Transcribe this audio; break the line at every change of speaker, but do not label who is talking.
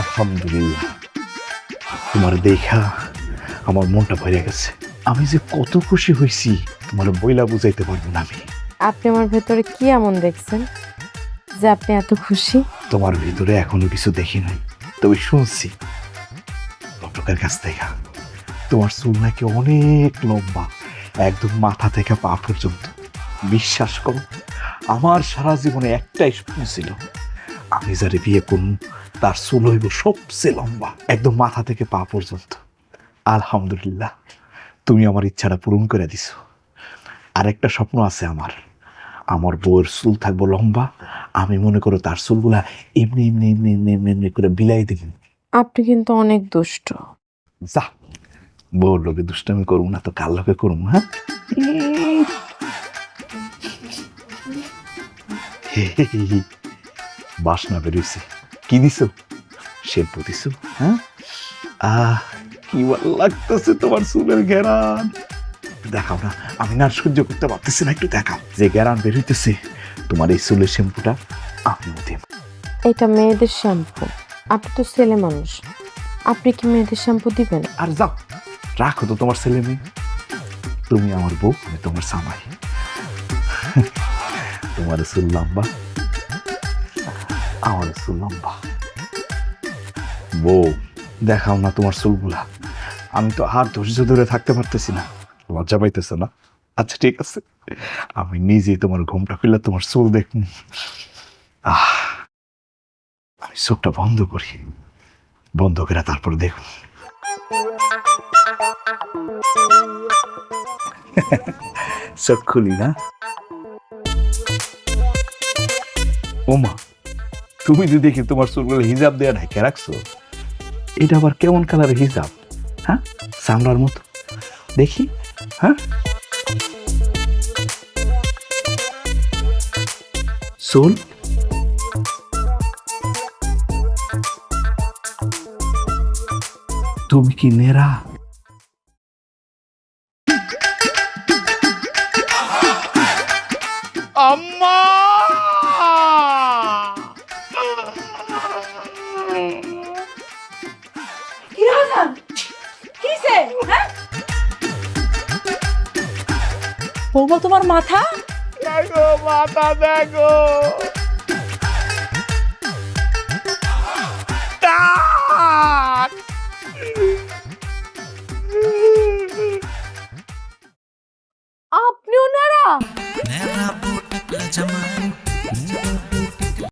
আলহামদুলিল্লাহ। তোমার দেখা আমার মনটা ভরে গেছে। আমি যে কত খুশি হয়েছি তোমার বইলা বুঝাইতে পারব না আমি।
আপনি আমার ভেতরে কি এমন দেখছেন যে আপনি এত খুশি?
তোমার ভিতরে এখনও কিছু দেখি নাই। তবে শুনছি লোকের কাছ থেকে তোমার চুল নাকি অনেক লম্বা একদম মাথা থেকে পা পর্যন্ত। বিশ্বাস করো আমার সারা জীবনে একটাই স্বপ্ন ছিল আমি যারে বিয়ে করুন তার চুল হইব সবচেয়ে লম্বা একদম মাথা থেকে পা পর্যন্ত। আলহামদুলিল্লাহ তুমি আমার ইচ্ছাটা পূরণ করে দিছো। আরেকটা স্বপ্ন আছে আমার আমার বউয়ের চুল থাকব লম্বা আমি মনে করো তার চুলগুলা এমনি এমনি এমনি এমনি এমনি এমনি করে বিলাই দিব।
আপনি কিন্তু অনেক দুষ্ট।
যা বউর লোকে দুষ্টামি করুম না তো কার লোকে করুম হ্যাঁ? বাসনা বেরোইছে। কি দিছ? শ্যাম্পু দিছ হ্যাঁ? আহ কি ভালো লাগতেছে তোমার চুলের ঘেরান? দেখাও না আমি না সহ্য করতে পারতেছি না একটু দেখাও। যে ঘেরান বেরোইতেছে তোমার এই চুলের শ্যাম্পুটা আমি দেব।
এটা মেয়েদের শ্যাম্পু। আপনি তো ছেলে মানুষ। আপনি কি মেয়েদের শ্যাম্পু দিবেন?
আর যাও রাখো তো তোমার ছেলে মেয়ে। তুমি আমার বউ আমি তোমার সামাই তোমার চুল লম্বা। আমার চুল লম্বা। বউ, দেখাও না তোমার চুলগুলা। আমি তো আর ধৈর্য ধরে থাকতে পারতেছি না। লজ্জা পাইতেছে না? আচ্ছা ঠিক আছে। আমি নিজেই তোমার ঘুমটা খুলে তোমার চুল দেখুন। আহ, আমি চোখটা বন্ধ করি। বন্ধ করে তারপর দেখুন। চোখ খুলি না। ওমা তুমি যদি দেখি তোমার চুলগুলো হিজাব দেয়া ঢাকে রাখছো, এটা আবার কেমন কালারের হিজাব? হ্যাঁ? চামড়ার মতো। দেখি হ্যাঁ? চুল। তুমি কি নেরা আম্মা!
বৌমা তোমার মাথা
দেখো মাথা দেখো
আপনিও নেরা